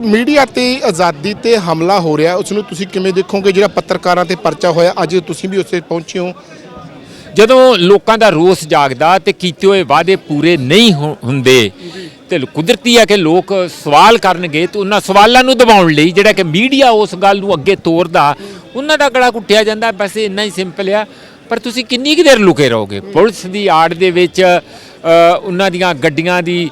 Media ਤੇ ਆਜ਼ਾਦੀ ਤੇ ਹਮਲਾ ਹੋ ਰਿਹਾ ਉਸ ਨੂੰ ਤੁਸੀਂ ਕਿਵੇਂ ਦੇਖੋਗੇ? ਜਿਹੜਾ ਪੱਤਰਕਾਰਾਂ ਤੇ ਪਰਚਾ ਹੋਇਆ, ਅੱਜ ਤੁਸੀਂ ਵੀ ਉੱਥੇ ਪਹੁੰਚੇ ਹੋ। ਜਦੋਂ ਲੋਕਾਂ ਦਾ ਰੋਸ ਜਾਗਦਾ ਤੇ ਕੀਤੇ ਹੋਏ ਵਾਅਦੇ ਪੂਰੇ ਨਹੀਂ ਹੁ- ਹੁੰਦੇ, ਤੇ ਕੁਦਰਤੀ ਹੈ ਕਿ ਲੋਕ ਸਵਾਲ ਕਰਨਗੇ, ਤੇ ਉਹਨਾਂ ਸਵਾਲਾਂ ਨੂੰ ਦਬਾਉਣ ਲਈ ਜਿਹੜਾ ਕਿ ਮੀਡੀਆ ਉਸ ਗੱਲ ਨੂੰ ਅੱਗੇ ਤੋਰਦਾ, ਉਹਨਾਂ ਦਾ ਗਲਾ ਕੁੱਟਿਆ ਜਾਂਦਾ, ਬਸ ਇੰਨਾ ਹੀ ਸਿੰਪਲ ਆ। ਪਰ ਤੁਸੀਂ ਕਿੰਨੀ ਕੁ ਦੇਰ ਲੁਕੇ ਰਹੋਗੇ? ਪੁਲਿਸ ਦੀ ਆੜ ਦੇ ਵਿੱਚ ਉਹਨਾਂ ਦੀਆਂ ਗੱਡੀਆਂ ਦੀ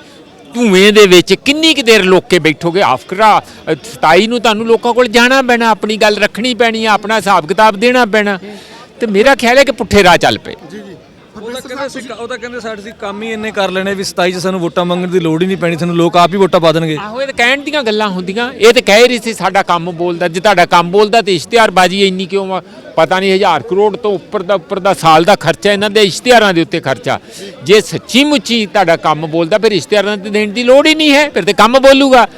ਧੂਏ ਦੇ ਵਿੱਚ ਕਿੰਨੀ ਕੁ ਦੇਰ ਲੋਕ ਕੇ ਬੈਠੋਗੇ? ਆਫਕਰਾ 27 ਨੂੰ ਤੁਹਾਨੂੰ ਲੋਕਾਂ ਕੋਲ ਜਾਣਾ ਪੈਣਾ, ਆਪਣੀ ਗੱਲ ਰੱਖਣੀ ਪੈਣੀ ਆ, ਆਪਣਾ ਹਿਸਾਬ ਕਿਤਾਬ ਦੇਣਾ ਪੈਣਾ। ਤੇ ਮੇਰਾ ਖਿਆਲ ਹੈ ਕਿ ਪੁੱਠੇ ਰਾਹ ਚੱਲ ਪਏ। ਤਾਂ ਕਹਿੰਦੇ ਸੀ ਉਹ ਤਾਂ ਕਹਿੰਦੇ ਸਾਡੇ ਸੀ ਕੰਮ ਹੀ ਇੰਨੇ ਕਰ ਲੈਣੇ ਵੀ 27 ਚ ਸਾਨੂੰ ਵੋਟਾਂ ਮੰਗਣ ਦੀ ਲੋੜ ਹੀ ਨਹੀਂ ਪੈਣੀ, ਸਾਨੂੰ ਲੋਕ ਆਪ ਹੀ ਵੋਟਾਂ ਪਾ ਦੇਣਗੇ। ਆਹੋ, ਇਹ ਤਾਂ ਕਹਿਣ ਦੀਆਂ ਗੱਲਾਂ ਹੁੰਦੀਆਂ। ਇਹ ਤਾਂ ਕਹਿ ਰਹੀ ਸੀ, ਸਾਡਾ ਕੰਮ ਬੋਲਦਾ, ਜੇ ਤੁਹਾਡਾ ਕੰਮ ਬੋਲਦਾ ਤੇ ਇਸ਼ਤਿਹਾਰਬਾਜ਼ੀ ਇੰਨੀ ਕਿਉਂ ਆ? ਪਤਾ ਨਹੀਂ, ਹਜ਼ਾਰ ਕਰੋੜ ਤੋਂ ਉੱਪਰ ਦਾ ਉੱਪਰ ਦਾ ਸਾਲ ਦਾ ਖਰਚਾ, ਇਹਨਾਂ ਦੇ ਇਸ਼ਤਿਹਾਰਾਂ ਦੇ ਉੱਤੇ ਖਰਚਾ। ਜੇ ਸੱਚੀ ਮੁੱਚੀ ਤੁਹਾਡਾ ਕੰਮ ਬੋਲਦਾ, ਫਿਰ ਇਸ਼ਤਿਹਾਰਾਂ ਤੇ ਦੇਣ ਦੀ ਲੋੜ ਹੀ ਨਹੀਂ ਹੈ, ਫਿਰ ਤੇ ਕੰਮ ਬੋਲੂਗਾ।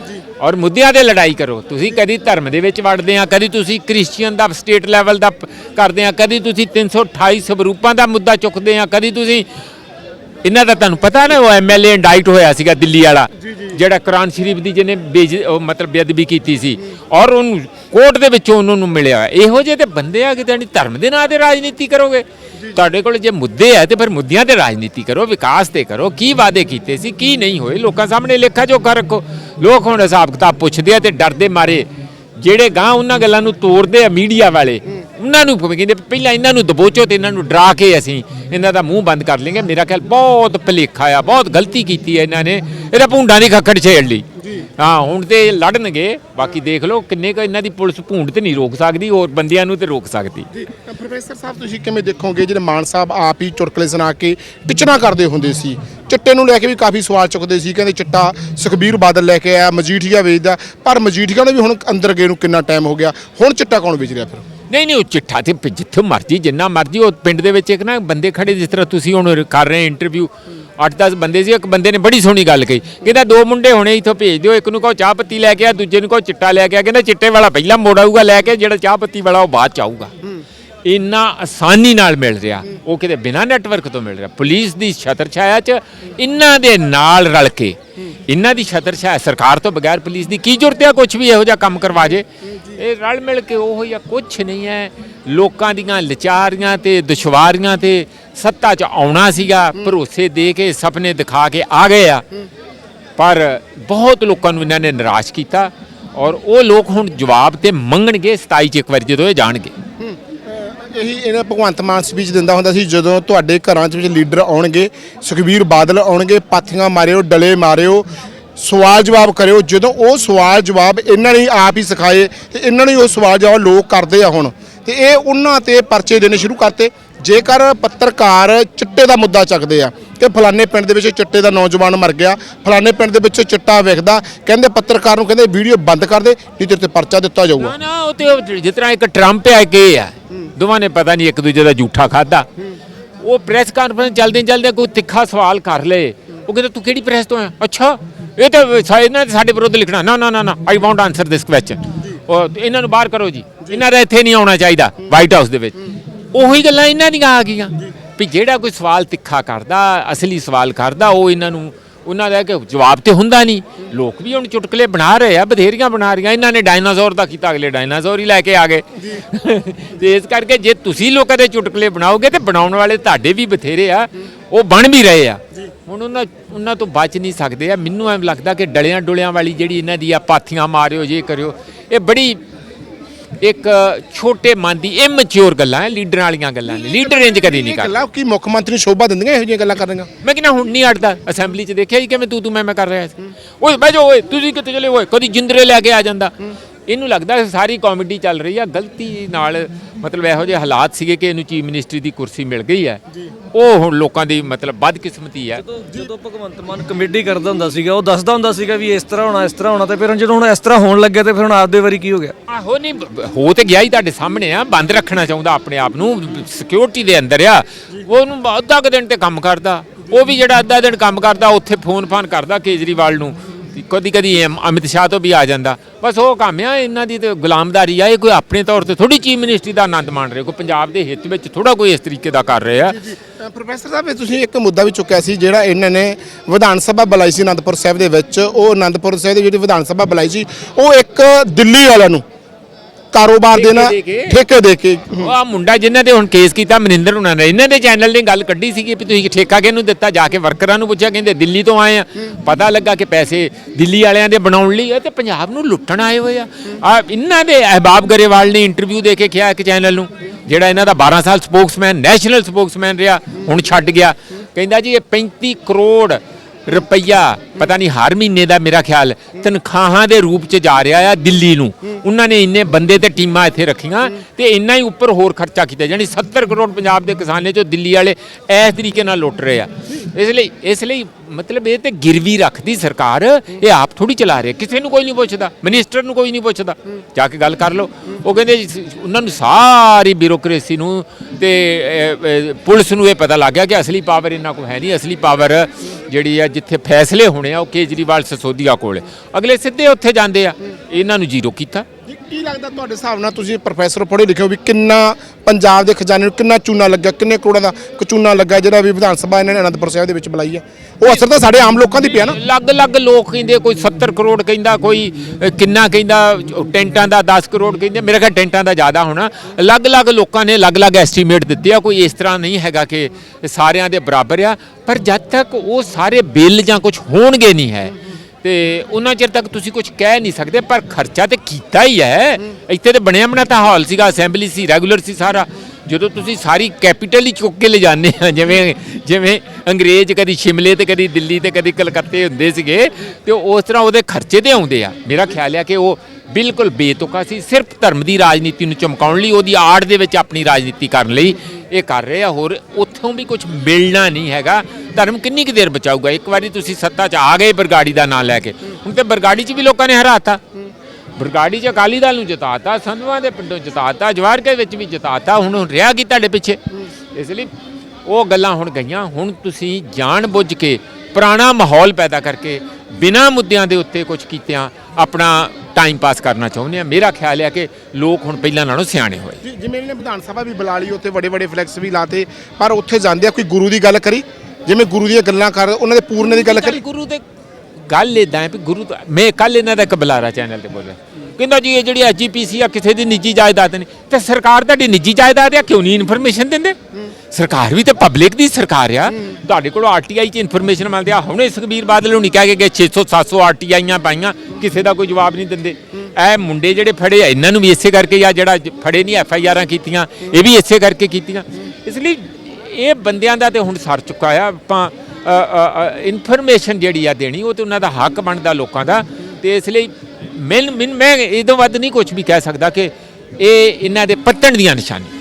ਔਰ ਮੁੱਦਿਆਂ ਤੇ ਲੜਾਈ ਕਰੋ। ਤੁਸੀਂ ਕਦੀ ਧਰਮ ਦੇ ਵਿੱਚ ਵੜਦੇ ਆ ਕਦੀ ਤੁਸੀਂ ਕ੍ਰਿਸਚੀਅਨ ਦਾ ਸਟੇਟ ਲੈਵਲ ਦਾ ਕਰਦੇ ਆ ਕਦੀ ਤੁਸੀਂ 328 ਸਵਰੂਪਾਂ ਦਾ ਮੁੱਦਾ ਚੁੱਕਦੇ ਆ ਕਦੀ ਤੁਸੀਂ ਇਹਨਾਂ ਦਾ ਤੁਹਾਨੂੰ ਪਤਾ ਨਾ ਉਹ ਐਮਐਲਏ ਇੰਡਾਈਟ ਹੋਇਆ ਸੀਗਾ ਦਿੱਲੀ ਵਾਲਾ ਜਿਹੜਾ ਕੁਰਾਨ ਸ਼ਰੀਫ ਦੀ ਜਿਹਨੇ ਮਤਲਬ ਬੇਅਦਬੀ ਕੀਤੀ ਸੀ। ਔਰ ਉਹਨੂੰ ਕੋਰਟ ਦੇ ਵਿੱਚੋਂ ਉਹਨਾਂ ਨੂੰ ਮਿਲਿਆ। ਇਹੋ ਜਿਹੇ ਤੇ ਬੰਦੇ ਆ ਕਿ ਤੁਹਾਡੀ ਧਰਮ ਦੇ ਨਾਂ ਤੇ ਰਾਜਨੀਤੀ ਕਰੋਗੇ। ਤੁਹਾਡੇ ਕੋਲ ਜੇ ਮੁੱਦੇ ਆ ਤੇ ਫਿਰ ਮੁੱਦਿਆਂ ਤੇ ਰਾਜਨੀਤੀ ਕਰੋ, ਵਿਕਾਸ ਤੇ ਕਰੋ, ਕੀ ਵਾਅਦੇ ਕੀਤੇ ਸੀ, ਕੀ ਨਹੀਂ ਹੋਏ, ਲੋਕਾਂ ਸਾਹਮਣੇ ਲੇਖਾ ਜੋਖਾ ਰੱਖੋ। ਲੋਕ ਹੁਣ ਹਿਸਾਬ ਕਿਤਾਬ ਪੁੱਛਦੇ ਆ ਤੇ ਡਰਦੇ ਮਾਰੇ। ਜਿਹੜੇ ਗਾਂ ਉਹਨਾਂ ਗੱਲਾਂ ਨੂੰ ਤੋੜਦੇ ਆ ਮੀਡੀਆ ਵਾਲੇ, ਉਹਨਾਂ ਨੂੰ ਕਹਿੰਦੇ, ਪਹਿਲਾਂ ਇਹਨਾਂ ਨੂੰ ਦਬੋਚੋ ਤੇ ਇਹਨਾਂ ਨੂੰ ਡਰਾ ਕੇ ਅਸੀਂ ਇਹਨਾਂ ਦਾ ਮੂੰਹ ਬੰਦ ਕਰ ਲਵਾਂਗੇ ਮੇਰਾ ਖਿਆਲ ਬਹੁਤ ਭਲੇਖਾ ਆ, ਬਹੁਤ ਗਲਤੀ ਕੀਤੀ ਹੈ ਇਹਨਾਂ ਨੇ। ਇਹਦਾ ਭੁੰਡਾਂ ਦੀ ਖੱਖੜ ਛੇੜ ਲਈ। ਹਾਂ ਹੁਣ ਤੇ ਲੜਨਗੇ। ਬਾਕੀ ਦੇਖ ਲਓ ਕਿੰਨੇ ਕੁ ਇਹਨਾਂ ਦੀ ਪੁਲਿਸ ਭੂੰਡ ਤੇ ਨਹੀਂ ਰੋਕ ਸਕਦੀ ਹੋਰ ਬੰਦਿਆਂ ਨੂੰ ਤੇ ਰੋਕ ਸਕਦੀ। ਜੀ ਪ੍ਰੋਫੈਸਰ ਸਾਹਿਬ ਤੁਸੀਂ ਕਿਵੇਂ ਦੇਖੋਗੇ? ਜਿਹੜੇ ਮਾਨ ਸਾਹਿਬ ਆਪ ਹੀ ਚੁਟਕਲੇ ਸੁਣਾ ਕੇ ਟਿਚਣਾ ਕਰਦੇ ਹੁੰਦੇ ਸੀ। ਚਿੱਟੇ ਨੂੰ ਲੈ ਕੇ ਵੀ ਕਾਫੀ ਸਵਾਲ ਚੁੱਕਦੇ ਸੀ ਕਹਿੰਦੇ ਚਿੱਟਾ ਸੁਖਬੀਰ ਬਾਦਲ ਲੈ ਕੇ ਆਇਆ ਮਜੀਠੀਆ ਵੇਚਦਾ। ਪਰ ਮਜੀਠੀਆ ਨੇ ਵੀ ਹੁਣ ਅੰਦਰ ਗਏ ਨੂੰ ਕਿੰਨਾ ਟਾਈਮ ਹੋ ਗਿਆ? ਹੁਣ ਚਿੱਟਾ ਕੌਣ ਵੇਚ ਰਿਹਾ ਫਿਰ? ਨਹੀਂ ਨਹੀਂ ਉਹ ਚਿੱਠਾ ਤੇ ਜਿੱਥੇ ਮਰਜ਼ੀ ਜਿੰਨਾ ਮਰਜ਼ੀ ਉਹ ਪਿੰਡ ਦੇ ਵਿੱਚ ਇੱਕ ਨਾ ਬੰਦੇ ਖੜੇ ਜਿਸ ਤਰ੍ਹਾਂ ਤੁਸੀਂ ਹੁਣ ਕਰ ਰਹੇ ਇੰਟਰਵਿਊ 8-10 ਬੰਦੇ ਸੀ ਇੱਕ ਬੰਦੇ ਨੇ ਬੜੀ ਸੋਹਣੀ ਗੱਲ ਕਹੀ। ਕਹਿੰਦਾ ਦੋ ਮੁੰਡੇ ਹੁਣੇ ਇੱਥੋਂ ਭੇਜ ਦਿਓ ਇੱਕ ਨੂੰ ਕਹੋ ਚਾਹ ਪੱਤੀ ਲੈ ਕੇ ਆ ਦੂਜੇ ਨੂੰ ਕਹੋ ਚਿੱਟਾ ਲੈ ਕੇ ਆ। ਕਹਿੰਦਾ ਚਿੱਟੇ ਵਾਲਾ ਪਹਿਲਾਂ ਮੋੜ ਆਊਗਾ ਲੈ ਕੇ ਜਿਹੜਾ ਚਾਹ ਪੱਤੀ ਵਾਲਾ ਉਹ ਬਾਅਦ ਚ ਆਊਗਾ। ਇੰਨਾ ਆਸਾਨੀ ਨਾਲ ਮਿਲ ਰਿਹਾ। ਉਹ ਕਿਤੇ ਬਿਨਾਂ ਨੈਟਵਰਕ ਤੋਂ ਮਿਲ ਰਿਹਾ। ਪੁਲਿਸ ਦੀ ਛਤਰ ਛਾਇਆ 'ਚ ਇਹਨਾਂ ਦੇ ਨਾਲ ਰਲ ਕੇ ਇਹਨਾਂ ਦੀ ਛਤਰ ਛਾਇਆ। ਸਰਕਾਰ ਤੋਂ ਬਗੈਰ ਪੁਲਿਸ ਦੀ ਕੀ ਜ਼ਰੂਰਤ ਹੈ ਕੁਝ ਵੀ ਇਹੋ ਜਿਹਾ ਕੰਮ ਕਰਵਾ ਜੇ। ਇਹ ਰਲ ਮਿਲ ਕੇ ਉਹ ਜਾਂ ਕੁਝ ਨਹੀਂ ਹੈ। ਲੋਕਾਂ ਦੀਆਂ ਲਚਾਰੀਆਂ ਤੇ ਦੁਸ਼ਵਾਰੀਆਂ ਤੇ ਸੱਤਾ 'ਚ ਆਉਣਾ ਸੀਗਾ ਭਰੋਸੇ ਦੇ ਕੇ ਸੁਪਨੇ ਦਿਖਾ ਕੇ ਆ ਗਏ ਆ। ਪਰ ਬਹੁਤ ਲੋਕਾਂ ਨੂੰ ਇਹਨਾਂ ਨੇ ਨਿਰਾਸ਼ ਕੀਤਾ ਔਰ ਉਹ ਲੋਕ ਹੁਣ ਜਵਾਬ ਤੇ ਮੰਗਣਗੇ 27 ਚ ਇੱਕ ਵਾਰ ਜਦੋਂ ਇਹ ਜਾਣਗੇ। ਇਹੀ ਇਹਨਾਂ ਭਗਵੰਤ ਮਾਨ ਸਪੀਚ ਦਿੰਦਾ ਹੁੰਦਾ ਸੀ ਜਦੋਂ ਤੁਹਾਡੇ ਘਰਾਂ 'ਚ ਵਿੱਚ ਲੀਡਰ ਆਉਣਗੇ ਸੁਖਬੀਰ ਬਾਦਲ ਆਉਣਗੇ ਪਾਥੀਆਂ ਮਾਰਿਓ ਡਲੇ ਮਾਰਿਓ ਸਵਾਲ ਜਵਾਬ ਕਰਿਓ ਜਦੋਂ ਉਹ ਸਵਾਲ ਜਵਾਬ ਇਹਨਾਂ ਨੇ ਆਪ ਹੀ ਸਿਖਾਏ ਤੇ ਇਹਨਾਂ ਨੇ ਉਹ ਸਵਾਲ ਜਵਾਬ ਲੋਕ ਕਰਦੇ ਆ ਹੁਣ। ਤੇ ਇਹ ਉਹਨਾਂ ਤੇ ਪਰਚੇ ਦੇਣੇ ਸ਼ੁਰੂ ਕਰਤੇ। ਜੇਕਰ ਪੱਤਰਕਾਰ ਚਿੱਟੇ ਦਾ ਮੁੱਦਾ ਚੱਕਦੇ ਆ ਕਿ ਫਲਾਣੇ ਪਿੰਡ ਦੇ ਵਿੱਚ ਚਿੱਟੇ ਦਾ ਨੌਜਵਾਨ ਮਰ ਗਿਆ, ਫਲਾਣੇ ਪਿੰਡ ਦੇ ਵਿੱਚ ਚਿੱਟਾ ਵਿਖਦਾ, ਕਹਿੰਦੇ ਪੱਤਰਕਾਰ ਨੂੰ ਕਹਿੰਦੇ ਵੀਡੀਓ ਬੰਦ ਕਰ ਦੇ, ਨਹੀਂ ਤੇਰੇ ਤੇ ਪਰਚਾ ਦਿੱਤਾ ਜਾਊਗਾ। ਨਾ ਨਾ, ਉਹ ਤੇ ਜਿਸ ਤਰ੍ਹਾਂ ਇੱਕ ਟਰੰਪ ਹੈ ਕਿ ਇਹ ਦੋਵਾਂ ਨੇ ਪਤਾ ਨਹੀਂ ਇੱਕ ਦੂਜੇ ਦਾ ਝੂਠਾ ਖਾਦਾ ਉਹ ਪ੍ਰੈਸ ਕਾਨਫਰੰਸ ਚੱਲਦੇ ਚੱਲਦੇ ਕੋਈ ਤਿੱਖਾ ਸਵਾਲ ਕਰ ਲਏ। ਉਹ ਕਹਿੰਦਾ, ਤੂੰ ਕਿਹੜੀ ਪ੍ਰੈਸ ਤੋਂ ਆ ਅੱਛਾ, ਇਹ ਤਾਂ ਇਹਨਾਂ ਨੇ ਸਾਡੇ ਵਿਰੁੱਧ ਲਿਖਣਾ। ਨਾ ਨਾ ਨਾ I want answer this question ਇਹਨਾਂ ਨੂੰ ਬਾਹਰ ਕਰੋ ਜੀ। ਇਹਨਾਂ ਦਾ ਇੱਥੇ ਨਹੀਂ ਆਉਣਾ ਚਾਹੀਦਾ ਵਾਈਟ ਹਾਊਸ ਦੇ ਵਿੱਚ। ਉਹੀ ਗੱਲਾਂ ਇਹਨਾਂ ਦੀਆਂ ਆ ਗਈਆਂ। ਵੀ ਜਿਹੜਾ ਕੋਈ ਸਵਾਲ ਤਿੱਖਾ ਕਰਦਾ, ਅਸਲੀ ਸਵਾਲ ਕਰਦਾ, ਉਹ ਇਹਨਾਂ ਨੂੰ, ਉਹਨਾਂ ਦਾ ਕਿ ਜਵਾਬ ਤੇ ਹੁੰਦਾ ਨਹੀਂ। ਲੋਕ ਵੀ ਹੁਣ ਚੁਟਕਲੇ ਬਣਾ ਰਹੇ ਆ, ਬਥੇਰੀਆਂ ਬਣਾ ਰਹੀਆਂ। ਇਹਨਾਂ ਨੇ ਡਾਇਨਾਸੌਰ ਦਾ ਕੀਤਾ, ਅਗਲੇ ਡਾਇਨਾਸੌਰ ਹੀ ਲੈ ਕੇ ਆ ਗਏ। ਤੇ ਇਸ ਕਰਕੇ ਜੇ ਤੁਸੀਂ ਲੋਕਾਂ ਦੇ ਚੁਟਕਲੇ ਬਣਾਓਗੇ, ਤੇ ਬਣਾਉਣ ਵਾਲੇ ਤੁਹਾਡੇ ਵੀ ਬਥੇਰੇ ਆ। ਉਹ ਬਣ ਵੀ ਰਹੇ ਆ। ਹੁਣ ਉਹਨਾਂ ਉਹਨਾਂ ਤੋਂ ਬਚ ਨਹੀਂ ਸਕਦੇ ਆ। ਮੈਨੂੰ ਐਂ ਲੱਗਦਾ ਕਿ ਡਲਿਆਂ ਡੁਲਿਆਂ ਵਾਲੀ ਜਿਹੜੀ ਇਹਨਾਂ ਦੀ ਆ ਪਾਥੀਆਂ ਮਾਰਿਓ ਜੇ ਕਰਿਓ ਇਹ ਬੜੀ ਇੱਕ ਛੋਟੇ ਮਨ ਦੀ ਇਮੈਚੁਰ ਗੱਲਾਂ ਹੈ ਲੀਡਰਾਂ ਵਾਲੀਆਂ ਗੱਲਾਂ ਨੇ। ਲੀਡਰ ਇੰਜ ਕਦੀ ਨਹੀਂ ਕਰਦਾ ਗੱਲਾਂ ਕੀ ਮੁੱਖ ਮੰਤਰੀ ਸ਼ੋਭਾ ਦਿੰਦੀਆਂ ਇਹੋ ਜਿਹੀਆਂ ਗੱਲਾਂ ਕਰਨੀਆਂ ਮੈਂ ਕਿਹਾ ਹੁਣ ਨਹੀਂ ਅੜਦਾ ਅਸੈਂਬਲੀ 'ਚ ਦੇਖਿਆ ਹੀ ਕਿਵੇਂ ਤੂੰ ਤੂੰ ਮੈਂ ਮੈਂ ਕਰ ਰਿਹਾ ਸੀ। ਓਏ ਬਹਿ ਜਾਓ ਓਏ ਤੁਸੀਂ ਕਿੱਥੇ ਚਲੇ? ਓਏ ਕਦੀ ਜਿੰਦਰੇ ਲੈ ਕੇ ਆ ਜਾਂਦਾ। ਇਹਨੂੰ ਲੱਗਦਾ ਸਾਰੀ ਕਾਮੇਡੀ ਚੱਲ ਰਹੀ ਆ ਗਲਤੀ ਨਾਲ ਮਤਲਬ ਇਹੋ ਜਿਹੇ ਹਾਲਾਤ ਸੀਗੇ ਕਿ ਇਹਨੂੰ ਚੀਫ ਮਿਨਿਸਟਰੀ ਦੀ ਕੁਰਸੀ ਮਿਲ ਗਈ ਹੈ। ਉਹ ਹੁਣ ਲੋਕਾਂ ਦੀ ਮਤਲਬ ਬਦਕਿਸਮਤੀ ਹੈ। ਜਦੋਂ ਜਦੋਂ ਭਗਵੰਤ ਮਾਨ ਕਮੇਡੀ ਕਰਦਾ ਹੁੰਦਾ ਸੀਗਾ ਉਹ ਦੱਸਦਾ ਹੁੰਦਾ ਸੀਗਾ ਵੀ ਇਸ ਤਰ੍ਹਾਂ ਹੋਣਾ ਇਸ ਤਰ੍ਹਾਂ ਹੋਣਾ ਤੇ ਫਿਰ ਹੁਣ ਜਦੋਂ ਹੁਣ ਇਸ ਤਰ੍ਹਾਂ ਹੋਣ ਲੱਗਿਆ ਤੇ ਫਿਰ ਹੁਣ ਆਪਦੇ ਵਾਰੀ ਕੀ ਹੋ ਗਿਆ? ਆਹੋ ਨਹੀਂ ਹੋ ਤੇ ਗਿਆ ਹੀ ਤੁਹਾਡੇ ਸਾਹਮਣੇ ਆ ਬੰਦ ਰੱਖਣਾ ਚਾਹੁੰਦਾ ਆਪਣੇ ਆਪ ਨੂੰ ਸਿਕਿਉਰਿਟੀ ਦੇ ਅੰਦਰ ਆ। ਉਹਨੂੰ ਅੱਧਾ ਕੁ ਦਿਨ ਤੇ ਕੰਮ ਕਰਦਾ। ਉਹ ਵੀ ਜਿਹੜਾ ਅੱਧਾ ਦਿਨ ਕੰਮ ਕਰਦਾ ਉੱਥੇ ਫੋਨ ਫਾਨ ਕਰਦਾ ਕੇਜਰੀਵਾਲ ਨੂੰ। ਕਦੀ ਕਦੀ ਅਮਿਤ ਸ਼ਾਹ ਤੋਂ ਵੀ ਆ ਜਾਂਦਾ। ਬਸ ਉਹ ਕੰਮ ਆ, ਇਹਨਾਂ ਦੀ ਤੇ ਗੁਲਾਮਦਾਰੀ ਆ, ਇਹ ਕੋਈ ਆਪਣੇ ਤੌਰ ਤੇ ਥੋੜੀ ਚੀਫ ਮਿਨਿਸਟਰੀ ਦਾ ਆਨੰਦ ਮਾਣ ਰਹੇ ਕੋਈ ਪੰਜਾਬ ਦੇ ਹਿੱਤ ਵਿੱਚ ਥੋੜਾ ਕੋਈ ਇਸ ਤਰੀਕੇ ਦਾ ਕਰ ਰਹੇ। ਆ ਪ੍ਰੋਫੈਸਰ ਸਾਹਿਬ, ਇਹ ਤੁਸੀਂ ਇੱਕ ਮੁੱਦਾ ਵੀ ਚੁੱਕਿਆ ਸੀ, ਜਿਹੜਾ ਇਹਨਾਂ ਨੇ ਵਿਧਾਨ ਸਭਾ ਬੁਲਾਈ ਸੀ ਅਨੰਦਪੁਰ ਸਾਹਿਬ ਦੇ ਵਿੱਚ, ਉਹ ਅਨੰਦਪੁਰ ਸਾਹਿਬ ਦੀ ਜਿਹੜੀ ਵਿਧਾਨ ਸਭਾ ਬੁਲਾਈ ਸੀ, ਉਹ ਇੱਕ ਦਿੱਲੀ ਵਾਲਿਆਂ ਨੂੰ ਕਾਰੋਬਾਰ ਦੇਣਾ ਦੇ ਕੇ। ਠੇਕੇ ਦੇ ਕੇ। ਉਹ ਆ ਮੁੰਡਾ ਜਿਨ੍ਹਾਂ ਤੇ ਹੁਣ ਕੇਸ ਕੀਤਾ ਮਨਿੰਦਰ ਹੁਣਾਂ ਨੇ। ਇਹਨਾਂ ਦੇ ਚੈਨਲ ਨੇ ਗੱਲ ਕੱਢੀ ਸੀਗੀ ਵੀ ਤੁਸੀਂ ਠੇਕਾ ਕਿਹਨੂੰ ਦਿੱਤਾ? ਜਾ ਕੇ ਵਰਕਰਾਂ ਨੂੰ ਪੁੱਛਿਆ ਕਹਿੰਦੇ ਦਿੱਲੀ ਤੋਂ ਆਏ ਆ। ਪਤਾ ਲੱਗਾ ਕਿ ਪੈਸੇ ਦਿੱਲੀ ਵਾਲਿਆਂ ਦੇ ਬਣਾਉਣ ਲਈ ਇਹ ਤੇ ਪੰਜਾਬ ਨੂੰ ਲੁੱਟਣ ਆਏ ਹੋਏ ਆ। ਆ ਇਹਨਾਂ ਦੇ ਅਹਿਬਾਬ ਗਰੇਵਾਲ ਨੇ ਇੰਟਰਵਿਊ ਦੇ ਕੇ ਕਿਹਾ ਇੱਕ ਚੈਨਲ ਨੂੰ ਜਿਹੜਾ ਇਹਨਾਂ ਦਾ 12 ਸਾਲ ਸਪੋਕਸਮੈਨ ਨੈਸ਼ਨਲ ਸਪੋਕਸਮੈਨ ਰਿਹਾ ਹੁਣ ਛੱਡ ਗਿਆ। ਕਹਿੰਦਾ ਜੀ ਇਹ 35 ਕਰੋੜ ਰੁਪਈਆ। ਪਤਾ ਨਹੀਂ ਹਰ ਮਹੀਨੇ ਦਾ ਮੇਰਾ ਖਿਆਲ। ਤਨਖਾਹਾਂ ਦੇ ਰੂਪ ਚ ਜਾ ਰਿਹਾ ਆ ਦਿੱਲੀ ਨੂੰ। ਉਹਨਾਂ ਨੇ ਇੰਨੇ ਬੰਦੇ ਤੇ ਟੀਮਾਂ ਇੱਥੇ ਰੱਖੀਆਂ ਤੇ ਇੰਨਾ ਹੀ ਉੱਪਰ ਹੋਰ ਖਰਚਾ ਕੀਤਾ। ਯਾਨੀ 70 ਕਰੋੜ ਪੰਜਾਬ ਦੇ ਕਿਸਾਨੇ ਚੋਂ ਦਿੱਲੀ ਵਾਲੇ ਇਸ ਤਰੀਕੇ ਨਾਲ ਲੁੱਟ ਰਹੇ ਆ। ਇਸ ਲਈ ਇਸ ਲਈ ਮਤਲਬ ਇਹ ਤੇ ਗਿਰਵੀ ਰੱਖਦੀ ਸਰਕਾਰ ਇਹ ਆਪ ਥੋੜੀ ਚਲਾ ਰਹੀ ਕਿਸੇ ਨੂੰ ਕੋਈ ਨਹੀਂ ਪੁੱਛਦਾ ਮਿਨਿਸਟਰ ਨੂੰ ਕੋਈ ਨਹੀਂ ਪੁੱਛਦਾ। ਜਾ ਕੇ ਗੱਲ ਕਰ ਲਓ। ਉਹ ਕਹਿੰਦੇ ਜੀ, ਉਹਨਾਂ ਨੂੰ ਸਾਰੀ ਬਿਊਰੋਕ੍ਰੇਸੀ ਨੂੰ ਤੇ ਅਹ, ਅਹ, ਪੁਲਿਸ ਨੂੰ ਇਹ ਪਤਾ ਲੱਗ ਗਿਆ ਕਿ ਅਸਲੀ ਪਾਵਰ ਇਹਨਾਂ ਕੋਲ ਹੈ ਨਹੀਂ। ਅਸਲੀ ਪਾਵਰ ਜਿਹੜੀ ਆ ਜਿੱਥੇ ਫੈਸਲੇ ਹੋਣੇ ਆ ਉਹ ਕੇਜਰੀਵਾਲ ਸਸੋਦੀਆ ਕੋਲ। ਹੈ। ਅਗਲੇ ਸਿੱਧੇ ਉੱਥੇ ਜਾਂਦੇ ਆ। ਇਹਨਾਂ ਨੂੰ ਜ਼ੀਰੋ ਕੀਤਾ। ਕੀ- ਕੀ ਲੱਗਦਾ ਤੁਹਾਡੇ ਹਿਸਾਬ ਨਾਲ ਤੁਸੀਂ ਪ੍ਰੋਫੈਸਰ ਪੜ੍ਹੇ ਲਿਖੇ ਹੋ ਵੀ ਕਿੰਨਾ ਪੰਜਾਬ ਦੇ ਖਜ਼ਾਨੇ ਨੂੰ ਕਿੰਨਾ ਚੂਨਾ ਲੱਗਾ ਕਿੰਨੇ ਕਰੋੜਾਂ ਦਾ ਚੂਨਾ ਲੱਗਾ ਜਿਹੜਾ ਵੀ ਵਿਧਾਨ ਸਭਾ ਇਹਨਾਂ ਨੇ ਅਨੰਦਪੁਰ ਸਾਹਿਬ ਦੇ ਵਿੱਚ ਬੁਲਾਈ ਆ ਉਹ ਅਸਰ ਤਾਂ ਸਾਡੇ ਆਮ ਲੋਕਾਂ ਦੀ ਪਿਆ ਨਾ। ਅਲੱਗ-ਅਲੱਗ ਲੋਕ ਕਹਿੰਦੇ ਕੋਈ 70 ਕਰੋੜ ਕਹਿੰਦਾ ਕੋਈ ਅਹ, ਕਿੰਨਾ ਕਹਿੰਦਾ ਟੈਂਟਾਂ ਦਾ 10 ਕਰੋੜ ਕਹਿੰਦੇ ਮੇਰੇ ਖਿਆਲ ਟੈਂਟਾਂ ਦਾ ਜ਼ਿਆਦਾ ਹੋਣਾ। ਅਲੱਗ-ਅਲੱਗ ਲੋਕਾਂ ਨੇ ਅਲੱਗ-ਅਲੱਗ ਐਸਟੀਮੇਟ ਦਿੱਤੇ ਆ ਕੋਈ ਇਸ ਤਰ੍ਹਾਂ ਨਹੀਂ ਹੈਗਾ ਕਿ ਸਾਰਿਆਂ ਦੇ ਬਰਾਬਰ ਆ। ਪਰ ਜਦ ਤੱਕ ਉਹ ਸਾਰੇ ਬਿੱਲ ਜਾਂ ਕੁਝ ਹੋਣਗੇ ਨਹੀਂ ਹੈ ਤੇ ਉਹਨਾਂ ਚਿਰ ਤੱਕ ਤੁਸੀਂ ਕੁਝ ਕਹਿ ਨਹੀਂ ਸਕਦੇ ਪਰ ਖਰਚਾ ਤੇ ਕੀਤਾ ਹੀ ਹੈ। ਇੱਥੇ ਤੇ ਬਣਿਆ ਬਣਾਤਾ ਹਾਲ ਸੀਗਾ ਅਸੈਂਬਲੀ ਸੀ ਰੈਗੂਲਰ ਸੀ ਸਾਰਾ। ਜਦੋਂ ਤੁਸੀਂ ਸਾਰੀ ਕੈਪੀਟਲ ਹੀ ਚੁੱਕ ਕੇ ਲਿਜਾਣੇ ਆ ਜਿਵੇਂ ਜਿਵੇਂ ਅੰਗਰੇਜ਼ ਕਦੀ ਸ਼ਿਮਲੇ ਤੇ ਕਦੀ ਦਿੱਲੀ ਤੇ ਕਦੀ ਕਲਕੱਤੇ ਹੁੰਦੇ ਸੀਗੇ ਤੇ ਉਸ ਤਰ੍ਹਾਂ ਉਹਦੇ ਖਰਚੇ ਤੇ ਆਉਂਦੇ ਆ। ਮੇਰਾ ਖਿਆਲ ਹੈ ਕਿ ਉਹ ਬਿਲਕੁਲ ਬੇਤੁਕਾ ਸੀ ਸਿਰਫ ਧਰਮ ਦੀ ਰਾਜਨੀਤੀ ਨੂੰ ਚਮਕਾਉਣ ਲਈ ਉਹਦੀ ਆੜ ਦੇ ਵਿੱਚ ਆਪਣੀ ਰਾਜਨੀਤੀ ਕਰਨ ਲਈ। ਇਹ ਕਰ ਰਹੇ ਆ, ਹੋਰ ਉੱਥੋਂ ਵੀ ਕੁਝ ਮਿਲਣਾ ਨਹੀਂ ਹੈਗਾ। ਧਰਮ ਕਿੰਨੀ ਕੁ ਦੇਰ ਬਚਾਊਗਾ? ਇੱਕ ਵਾਰੀ ਤੁਸੀਂ ਸੱਤਾ 'ਚ ਆ ਗਏ ਬਰਗਾੜੀ ਦਾ ਨਾਂ ਲੈ ਕੇ। ਹੁਣ ਤੇ ਬਰਗਾੜੀ 'ਚ ਵੀ ਲੋਕਾਂ ਨੇ ਹਰਾਤਾ। ਬਰਗਾੜੀ 'ਚ ਅਕਾਲੀ ਦਲ ਨੂੰ ਜਿਤਾਤਾ ਸੰਧਵਾਂ ਦੇ ਪਿੰਡੋਂ ਜਿਤਾਤਾ, ਜਵਾਰਕੇ ਵਿੱਚ ਵੀ ਜਿਤਾਤਾ, ਹੁਣ ਹੁਣ ਰਿਹਾ ਕੀ ਤੁਹਾਡੇ ਪਿੱਛੇ? ਇਸ ਲਈ ਉਹ ਗੱਲਾਂ ਹੁਣ ਗਈਆਂ। ਹੁਣ ਤੁਸੀਂ ਜਾਣ ਬੁੱਝ ਕੇ ਪੁਰਾਣਾ ਮਾਹੌਲ ਪੈਦਾ ਕਰਕੇ ਬਿਨਾਂ ਮੁੱਦਿਆਂ ਦੇ ਉੱਤੇ ਕੁਝ ਕੀਤਿਆਂ ਆਪਣਾ ਟਾਈਮ ਪਾਸ ਕਰਨਾ ਚਾਹੁੰਦੇ ਆ। ਮੇਰਾ ਖਿਆਲ ਹੈ ਕਿ ਲੋਕ ਹੁਣ ਪਹਿਲਾਂ ਨਾਲੋਂ ਸਿਆਣੇ ਹੋਏ। ਜੀ- ਜਿਵੇਂ ਇਹਨੇ ਵਿਧਾਨ ਸਭਾ ਵੀ ਬੁਲਾ ਲਈ ਉੱਥੇ ਵੱਡੇ ਵੱਡੇ ਫਲੈਕਸ ਵੀ ਲਾਤੇ ਪਰ ਉੱਥੇ ਜਾਂਦੇ ਆ ਕੋਈ ਗੁਰੂ ਦੀ ਗੱਲ ਕਰੀ? ਜਿਵੇਂ ਗੁਰੂ ਦੀਆਂ ਗੱਲਾਂ ਕਰ ਉਹਨਾਂ ਦੇ ਪੂਰਨੇ ਦੀ ਗੱਲ ਕਰੀ? ਗੁਰੂ ਦੇ ਗੱਲ ਇਦਾਂ ਹੈ ਵੀ ਗੁਰੂ ਤਾਂ- ਮੈਂ ਕੱਲ ਇਹਨਾਂ ਦਾ ਇੱਕ ਬੁਲਾਰਾ ਚੈਨਲ ਤੇ ਬੋਲਿਆ ਕਹਿੰਦਾ ਜੀ ਇਹ ਜਿਹੜੀ ਐਜੀਪੀਸੀ ਆ ਕਿਸੇ ਦੀ ਨਿੱਜੀ ਜਾਇਦਾਦ ਨਹੀਂ। ਤੇ ਸਰਕਾਰ ਤੁਹਾਡੀ ਨਿੱਜੀ ਜਾਇਦਾਦ ਆ ਕਿਉਂ ਨਹੀਂ ਇਨਫੋਰਮੇਸ਼ਨ ਦਿੰਦੇ? ਸਰਕਾਰ ਵੀ ਤੇ ਪਬਲਿਕ ਦੀ ਸਰਕਾਰ ਆ। ਤੁਹਾਡੇ ਕੋਲ ਆਰਟੀਆਈ ਚ ਇਨਫੋਰਮੇਸ਼ਨ ਮਿਲਦੀ ਆ। ਹੁਣੇ ਸੁਖਬੀਰ ਬਾਦਲ ਹੁਣੀ ਕਹਿ ਕੇ ਗਏ 600 700 ਆਰਟੀਆਈਆਂ ਪਾਈਆਂ ਕਿਸੇ ਦਾ ਕੋਈ ਜਵਾਬ ਨਹੀਂ ਦਿੰਦੇ। ਇਹ ਮੁੰਡੇ ਜਿਹੜੇ ਫੜੇ ਆ ਇਹਨਾਂ ਨੂੰ ਵੀ ਇਸੇ ਕਰਕੇ ਆ ਜਿਹੜਾ ਫੜੇ ਨਹੀਂ ਐਫ ਆਈ ਆਰਾਂ ਕੀਤੀਆਂ ਇਹ ਵੀ ਇਸੇ ਕਰਕੇ ਕੀਤੀਆਂ। ਇਸ ਲਈ ਇਹ ਬੰਦਿਆਂ ਦਾ ਤੇ ਹੁਣ ਸਰ ਚੁੱਕਾ ਆ। ਆਪਾਂ ਇਨਫੋਰਮੇਸ਼ਨ ਜਿਹੜੀ ਆ ਦੇਣੀ ਉਹ ਤੇ ਉਹਨਾਂ ਦਾ ਹੱਕ ਬਣਦਾ ਲੋਕਾਂ ਦਾ। ਤੇ ਇਸ ਲਈ ਮੈਂ ਮੈਂ- ਮੈਂ ਇਹ ਤੋਂ ਵੱਧ ਨਹੀਂ ਕੁਝ ਵੀ ਕਹਿ ਸਕਦਾ ਕਿ ਇਹ ਇਹਨਾਂ ਦੇ ਪੱਤਣ ਦੀਆਂ ਨਿਸ਼ਾਨੀਆਂ।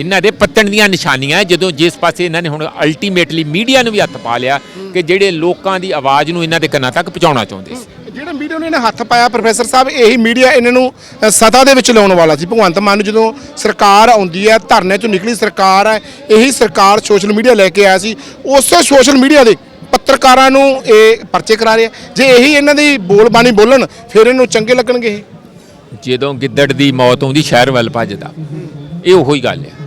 ਇਹਨਾਂ ਦੇ ਪੱਤਣ ਦੀਆਂ ਨਿਸ਼ਾਨੀਆਂ ਜਦੋਂ ਜਿਸ ਪਾਸੇ ਇਹਨਾਂ ਨੇ ਹੁਣ ਅਲਟੀਮੇਟਲੀ ਮੀਡੀਆ ਨੂੰ ਵੀ ਹੱਥ ਪਾ ਲਿਆ ਕਿ ਜਿਹੜੇ ਲੋਕਾਂ ਦੀ ਆਵਾਜ਼ ਨੂੰ ਇਹਨਾਂ ਦੇ ਕੰਨਾਂ ਤੱਕ ਪਹੁੰਚਾਉਣਾ ਚਾਹੁੰਦੇ ਸੀ। ਜਿਹੜਾ ਮੀਡੀਆ ਨੇ ਇਹਨੇ ਹੱਥ ਪਾਇਆ ਪ੍ਰੋਫੈਸਰ ਸਾਹਿਬ ਇਹੀ ਮੀਡੀਆ ਇਹਨਾਂ ਨੂੰ ਸਤਾ ਦੇ ਵਿੱਚ ਲਿਆਉਣ ਵਾਲਾ ਸੀ। ਭਗਵੰਤ ਮਾਨ ਨੂੰ ਜਦੋਂ ਸਰਕਾਰ ਆਉਂਦੀ ਹੈ ਧਰਨੇ ਚੋਂ ਨਿਕਲੀ ਸਰਕਾਰ ਹੈ ਇਹੀ ਸਰਕਾਰ ਸੋਸ਼ਲ ਮੀਡੀਆ ਲੈ ਕੇ ਆਇਆ ਸੀ। ਉਸੇ ਸੋਸ਼ਲ ਮੀਡੀਆ ਦੇ ਪੱਤਰਕਾਰਾਂ ਨੂੰ ਇਹ ਪਰਚੇ ਕਰਾ ਰਿਹਾ ਜੇ ਇਹੀ ਇਹਨਾਂ ਦੀ ਬੋਲਬਾਣੀ ਬੋਲਣ ਫਿਰ ਇਹਨੂੰ ਚੰਗੇ ਲੱਗਣਗੇ ਜਦੋਂ ਗਿੱਦੜ ਦੀ ਮੌਤ ਆਉਂਦੀ ਸ਼ਹਿਰ ਵੱਲ ਭੱਜਦਾ। ਇਹ ਉਹੋ ਗੱਲ ਹੈ।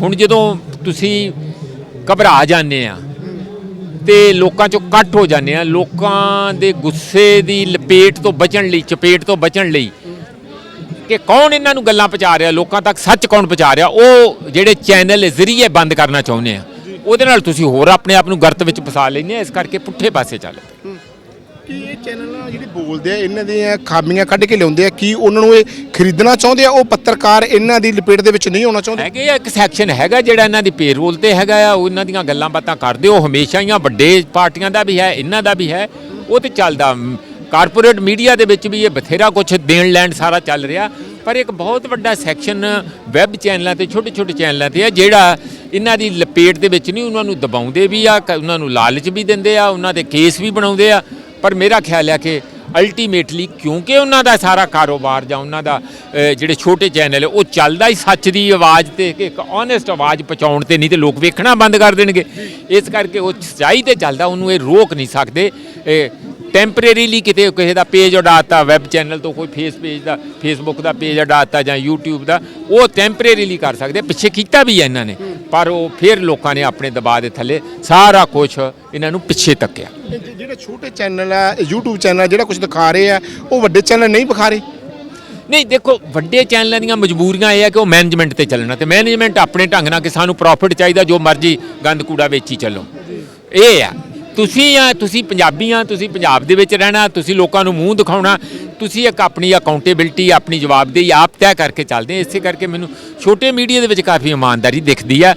ਹੁਣ ਜਦੋਂ ਤੁਸੀਂ ਘਬਰਾ ਜਾਂਦੇ ਆ ਤੇ ਲੋਕਾਂ ਚੋਂ ਕੱਟ ਹੋ ਜਾਂਦੇ ਆ, ਲੋਕਾਂ ਦੇ ਗੁੱਸੇ ਦੀ ਲਪੇਟ ਤੋਂ ਬਚਣ ਲਈ, ਚਪੇਟ ਤੋਂ ਬਚਣ ਲਈ ਕਿ ਕੌਣ ਇਹਨਾਂ ਨੂੰ ਗੱਲਾਂ ਪਹੁੰਚਾ ਰਿਹਾ, ਲੋਕਾਂ ਤੱਕ ਸੱਚ ਕੌਣ ਪਹੁੰਚਾ ਰਿਹਾ, ਉਹ ਜਿਹੜੇ ਚੈਨਲ ਜ਼ਰੀਏ ਬੰਦ ਕਰਨਾ ਚਾਹੁੰਦੇ ਆ, ਉਹਦੇ ਨਾਲ ਤੁਸੀਂ ਹੋਰ ਆਪਣੇ ਆਪ ਨੂੰ ਗਰਤ ਵਿੱਚ ਫਸਾ ਲੈਂਦੇ ਆ, ਇਸ ਕਰਕੇ ਪੁੱਠੇ ਪਾਸੇ ਚੱਲ। ਕੀ ਇਹ ਚੈਨਲ ਜਿਹੜੇ ਬੋਲਦੇ ਆ, ਇਹਨਾਂ ਦੀਆਂ ਖਾਮੀਆਂ ਕੱਢ ਕੇ ਲਿਆਉਂਦੇ ਆ, ਕੀ ਉਹਨਾਂ ਨੂੰ ਇਹ ਖਰੀਦਣਾ ਚਾਹੁੰਦੇ ਆ? ਉਹ ਪੱਤਰਕਾਰ ਇਹਨਾਂ ਦੀ ਲਪੇਟ ਦੇ ਵਿੱਚ ਨਹੀਂ ਆਉਣਾ ਚਾਹੁੰਦੇ? ਹੈਗੇ ਆ, ਇੱਕ ਸੈਕਸ਼ਨ ਹੈਗਾ ਜਿਹੜਾ ਇਹਨਾਂ ਦੀ ਪੇਰੋਲ ਤੇ ਹੈਗਾ ਆ, ਉਹ ਇਹਨਾਂ ਦੀਆਂ ਗੱਲਾਂ ਬਾਤਾਂ ਕਰਦੇ ਉਹ ਹਮੇਸ਼ਾ ਹੀ ਆ, ਵੱਡੇ ਪਾਰਟੀਆਂ ਦਾ ਵੀ ਹੈ, ਇਹਨਾਂ ਦਾ ਵੀ ਹੈ, ਉਹ ਤੇ ਚੱਲਦਾ। ਕਾਰਪੋਰੇਟ ਮੀਡੀਆ ਦੇ ਵਿੱਚ ਵੀ ਇਹ ਬਥੇਰਾ ਕੁਝ ਦੇਣ ਲੈਣ ਸਾਰਾ ਚੱਲ ਰਿਹਾ, ਪਰ ਇੱਕ ਬਹੁਤ ਵੱਡਾ ਸੈਕਸ਼ਨ ਵੈਬ ਚੈਨਲਾਂ ਤੇ ਛੋਟੇ ਛੋਟੇ ਚੈਨਲਾਂ ਤੇ ਆ, ਜਿਹੜਾ ਇਹਨਾਂ ਦੀ ਲਪੇਟ ਦੇ ਵਿੱਚ ਨਹੀਂ, ਉਹਨਾਂ ਨੂੰ ਦਬਾਉਂਦੇ ਵੀ ਆ, ਕ- ਉਹਨਾਂ ਨੂੰ ਲਾਲਚ ਵੀ ਦਿੰਦੇ ਆ, ਉਹਨਾਂ ਦੇ ਕੇਸ ਵੀ ਬਣਾਉਂਦੇ ਆ ਪਰ ਮੇਰਾ ਖਿਆਲ ਹੈ ਕਿ ਅਲਟੀਮੇਟਲੀ ਕਿਉਂਕਿ ਉਹਨਾਂ ਦਾ ਸਾਰਾ ਕਾਰੋਬਾਰ ਜਾਂ ਉਹਨਾਂ ਦਾ ਜਿਹੜੇ ਛੋਟੇ ਚੈਨਲ, ਉਹ ਚੱਲਦਾ ਹੀ ਸੱਚ ਦੀ ਆਵਾਜ਼ ਤੇ ਕਿ ਇੱਕ ਓਨੈਸਟ ਆਵਾਜ਼ ਪਹੁੰਚਾਉਣ ਤੇ ਨਹੀਂ ਤੇ ਲੋਕ ਵੇਖਣਾ ਬੰਦ ਕਰ ਦੇਣਗੇ। ਇਸ ਕਰਕੇ ਉਹ ਸੱਚਾਈ ਤੇ ਚੱਲਦਾ, ਉਹਨੂੰ ਇਹ ਰੋਕ ਨਹੀਂ ਸਕਦੇ। ਟੈਂਪਰੇਰੀਲੀ ਕਿਤੇ ਕਿਸੇ ਦਾ ਪੇਜ ਉਡਾਤਾ ਵੈਬ ਚੈਨਲ ਤੋਂ ਕੋਈ ਫੇਸ ਪੇਜ ਦਾ ਫੇਸਬੁੱਕ ਦਾ ਪੇਜ ਉਡਾਤਾ ਜਾਂ YouTube ਦਾ ਉਹ ਟੈਂਪਰੇਰੀਲੀ ਕਰ ਸਕਦੇ। ਪਿੱਛੇ ਕੀਤਾ ਵੀ ਹੈ ਇਹਨਾਂ ਨੇ ਪਰ ਉਹ ਫਿਰ ਲੋਕਾਂ ਨੇ ਆਪਣੇ ਦਬਾਅ ਦੇ ਥੱਲੇ ਸਾਰਾ ਕੁਝ ਇਹਨਾਂ ਨੂੰ ਪਿੱਛੇ ਤੱਕਿਆ। ਜਿਹੜੇ ਛੋਟੇ ਚੈਨਲ ਆ YouTube ਚੈਨਲ ਜਿਹੜਾ ਕੁਝ ਦਿਖਾ ਰਹੇ ਆ ਉਹ ਵੱਡੇ ਚੈਨਲ ਨਹੀਂ ਵਿਖਾ ਰਹੇ? ਨਹੀਂ ਦੇਖੋ ਵੱਡੇ ਚੈਨਲਾਂ ਦੀਆਂ ਮਜਬੂਰੀਆਂ ਇਹ ਆ ਕਿ ਉਹ ਮੈਨੇਜਮੈਂਟ ਤੇ ਚੱਲਣਾ ਤੇ ਮੈਨੇਜਮੈਂਟ ਆਪਣੇ ਢੰਗ ਨਾਲ ਕਿ ਸਾਨੂੰ ਪ੍ਰੋਫਿਟ ਚਾਹੀਦਾ ਜੋ ਮਰਜ਼ੀ ਗੰਦ ਕੂੜਾ ਵੇਚੀ ਚੱਲੋ। ਇਹ ਆ। ਤੁਸੀਂ ਆ, ਤੁਸੀਂ ਪੰਜਾਬੀ ਆ, ਤੁਸੀਂ ਪੰਜਾਬ ਦੇ ਵਿੱਚ ਰਹਿਣਾ, ਤੁਸੀਂ ਲੋਕਾਂ ਨੂੰ ਮੂੰਹ ਦਿਖਾਉਣਾ ਤੁਸੀਂ ਇੱਕ ਆਪਣੀ ਅਕਾਊਂਟੇਬਿਲਟੀ ਆਪਣੀ ਜਵਾਬਦੇਹੀ ਆਪ ਤੈਅ ਕਰਕੇ ਚੱਲਦੇ ਇਸੇ ਕਰਕੇ ਮੈਨੂੰ ਛੋਟੇ ਮੀਡੀਆ ਦੇ ਵਿੱਚ ਕਾਫੀ ਇਮਾਨਦਾਰੀ ਦਿਖਦੀ ਆ।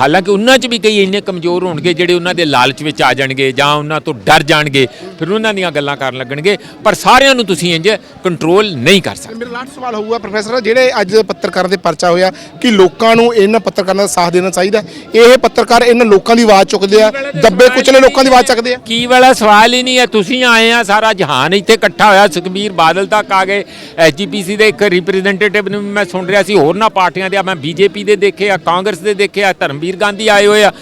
ਹਾਲਾਂਕਿ ਉਹਨਾਂ 'ਚ ਵੀ ਕਈ ਇੰਨੇ ਕਮਜ਼ੋਰ ਹੋਣਗੇ ਜਿਹੜੇ ਉਹਨਾਂ ਦੇ ਲਾਲਚ ਵਿੱਚ ਆ ਜਾਣਗੇ ਜਾਂ ਉਹਨਾਂ ਤੋਂ ਡਰ ਜਾਣਗੇ ਫਿਰ ਉਹਨਾਂ ਦੀਆਂ ਗੱਲਾਂ ਕਰਨ ਲੱਗਣਗੇ। ਪਰ ਸਾਰਿਆਂ ਨੂੰ ਤੁਸੀਂ ਇੰਜ ਕੰਟਰੋਲ ਨਹੀਂ ਕਰ ਸਕਦੇ। ਮੇਰਾ ਲਾਸਟ ਸਵਾਲ ਹੋਊਗਾ ਪ੍ਰੋਫੈਸਰ ਜਿਹੜੇ ਅੱਜ ਪੱਤਰਕਾਰ ਦੇ ਪਰਚਾ ਹੋਇਆ ਕਿ ਲੋਕਾਂ ਨੂੰ ਇਹਨਾਂ ਪੱਤਰਕਾਰਾਂ ਦਾ ਸਾਥ ਦੇਣਾ ਚਾਹੀਦਾ ਇਹ ਪੱਤਰਕਾਰ ਇਹਨਾਂ ਲੋਕਾਂ ਦੀ ਆਵਾਜ਼ ਚੁੱਕਦੇ ਆ ਦੱਬੇ ਕੁਚਲੇ ਲੋਕਾਂ ਦੀ ਆਵਾਜ਼ ਚੱਕਦੇ ਆ? ਕੀ ਵਾਲਾ ਸਵਾਲ ਹੀ ਨਹੀਂ ਹੈ ਤੁਸੀਂ ਆਏ ਆ ਸਾਰਾ ਜਹਾਨ ਇੱਥੇ ਇਕੱਠਾ ਹੋਇਆ ਸੁਖਬੀਰ ਬਾਦਲ ਤੱਕ ਆ ਗਏ। ਐਸਜੀਪੀਸੀ ਦੇ ਇੱਕ ਰਿਪਰੈਜ਼ੈਂਟੇਟਿਵ ਨੂੰ ਮੈਂ ਸੁਣ ਰਿਹਾ ਸੀ, ਹੋਰਨਾਂ ਪਾਰਟੀਆਂ ਦੇ ਆ, ਮੈਂ ਬੀਜੇਪੀ ਦੇ ਦੇਖੇ ਆ, ਕਾਂਗਰਸ ਦੇ ਦੇਖੇ ਆ, ਧਰਮਵੀਰ ਗਾਂਧੀ ਆਏ ਹੋਏ ਆ।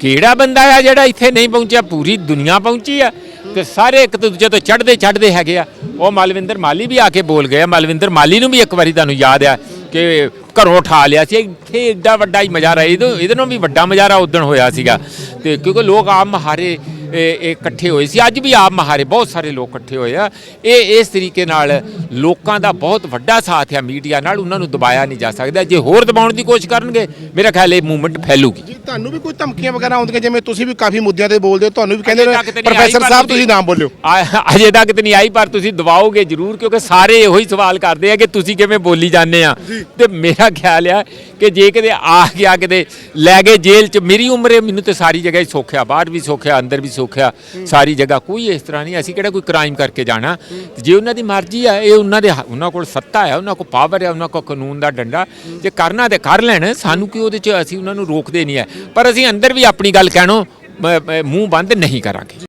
ਕਿਹੜਾ ਬੰਦਾ ਆ ਜਿਹੜਾ ਇੱਥੇ ਨਹੀਂ ਪਹੁੰਚਿਆ? ਪੂਰੀ ਦੁਨੀਆ ਪਹੁੰਚੀ ਆ ਤੇ ਸਾਰੇ ਇੱਕ ਦੂਜੇ ਤੋਂ ਚੜਦੇ ਚੜਦੇ ਹੈਗੇ ਆ। ਉਹ ਮਲਵਿੰਦਰ ਮਾਲੀ ਵੀ ਆ ਕੇ ਬੋਲ ਗਏ ਆ। ਮਲਵਿੰਦਰ ਮਾਲੀ ਨੂੰ ਵੀ ਇੱਕ ਵਾਰੀ ਤੁਹਾਨੂੰ ਯਾਦ ਆ ਕਿ ਘਰੋਂ ਉਠਾ ਲਿਆ ਸੀ। ਇੱਥੇ ਏਡਾ ਵੱਡਾ ਹੀ ਮਜ਼ਾਰਾ, ਇਹਦੇ ਇਹਦੇ ਨਾਲੋਂ ਵੀ ਵੱਡਾ ਮਜ਼ਾਰਾ ਉਦਣ ਹੋਇਆ ਸੀਗਾ। ਤੇ ਕਿਉਂਕਿ ਲੋਕ ਆਮ ਹਾਰੇ ਇਹ ਇਕੱਠੇ ਹੋਏ ਸੀ। ਅੱਜ ਵੀ ਆਪ ਮਹਾਰੇ ਬਹੁਤ ਸਾਰੇ ਲੋਕ ਇਕੱਠੇ ਹੋਏ ਆ। ਇਹ ਇਸ ਤਰੀਕੇ ਨਾਲ ਲੋਕਾਂ ਦਾ ਬਹੁਤ ਵੱਡਾ ਸਾਥ ਹੈ ਮੀਡੀਆ ਨਾਲ। ਉਹਨਾਂ ਨੂੰ ਦਬਾਇਆ ਨਹੀਂ ਜਾ ਸਕਦਾ। ਜੇ ਹੋਰ ਦਬਾਉਣ ਦੀ ਕੋਸ਼ਿਸ਼ ਕਰਨਗੇ ਮੇਰਾ ਖਿਆਲ ਇਹ ਮੂਵਮੈਂਟ ਫੈਲੂਗੀ। ਜੀ ਤੁਹਾਨੂੰ ਵੀ ਕੋਈ ਧਮਕੀਆਂ ਵਗੈਰਾ ਆਉਂਦੀਆਂ? ਜਿਵੇਂ ਤੁਸੀਂ ਵੀ ਕਾਫੀ ਮੁੱਦਿਆਂ ਤੇ ਬੋਲਦੇ ਹੋ ਤੁਹਾਨੂੰ ਵੀ ਕਹਿੰਦੇ ਪ੍ਰੋਫੈਸਰ ਸਾਹਿਬ ਤੁਸੀਂ ਨਾਮ ਬੋਲਿਓ। ਆ- ਅਜੇ ਤੱਕ ਤੇ ਨਹੀਂ ਆਈ ਪਰ ਤੁਸੀਂ ਦਬਾਓਗੇ ਜ਼ਰੂਰ ਕਿਉਂਕਿ ਸਾਰੇ ਇਹੋ ਹੀ ਸਵਾਲ ਕਰਦੇ ਆ ਕਿ ਤੁਸੀਂ ਕਿਵੇਂ ਬੋਲੀ ਜਾਂਦੇ ਆ। ਤੇ ਮੇਰਾ ਖਿਆਲ ਆ ਕਿ ਜੇ ਕਿਤੇ ਆ ਗਿਆ ਕਿਤੇ ਲੈ ਗਏ ਜੇਲ੍ਹ 'ਚ ਮੇਰੀ ਉਮਰ ਮੈਨੂੰ ਤੇ ਸਾਰੀ ਜਗ੍ਹਾ ਹੀ ਸੋਖਿਆ ਬਾਹਰ ਵੀ ਸੋਖਿਆ ਅੰਦਰ ਵੀ ਸੋਖਿਆ ਸਾਰੀ ਜਗ੍ਹਾ ਕੋਈ ਇਸ ਤਰ੍ਹਾਂ ਨਹੀਂ, ਅਸੀਂ ਕਿਹੜਾ ਕੋਈ ਕ੍ਰਾਈਮ ਕਰਕੇ ਜਾਣਾ? ਜੇ ਉਹਨਾਂ ਦੀ ਮਰਜ਼ੀ ਆ, ਇਹ ਉਹਨਾਂ ਦੇ ਹ- ਉਹਨਾਂ ਕੋਲ ਸੱਤਾ ਹੈ ਉਹਨਾਂ ਕੋਲ ਪਾਵਰ ਹੈ ਉਹਨਾਂ ਕੋਲ ਕਾਨੂੰਨ ਦਾ ਡੰਡਾ, ਜੇ ਕਰਨਾ ਤੇ ਕਰ ਲੈਣ, ਸਾਨੂੰ ਕੀ ਉਹਦੇ 'ਚ ਅਸੀਂ ਉਹਨਾਂ ਨੂੰ ਰੋਕਦੇ ਨਹੀਂ ਹੈ ਪਰ ਅਸੀਂ ਅੰਦਰ ਵੀ ਆਪਣੀ ਗੱਲ ਕਹਿਣੋਂ, ਮ- ਮ- ਮੂੰਹ ਬੰਦ ਨਹੀਂ ਕਰਾਂਗੇ।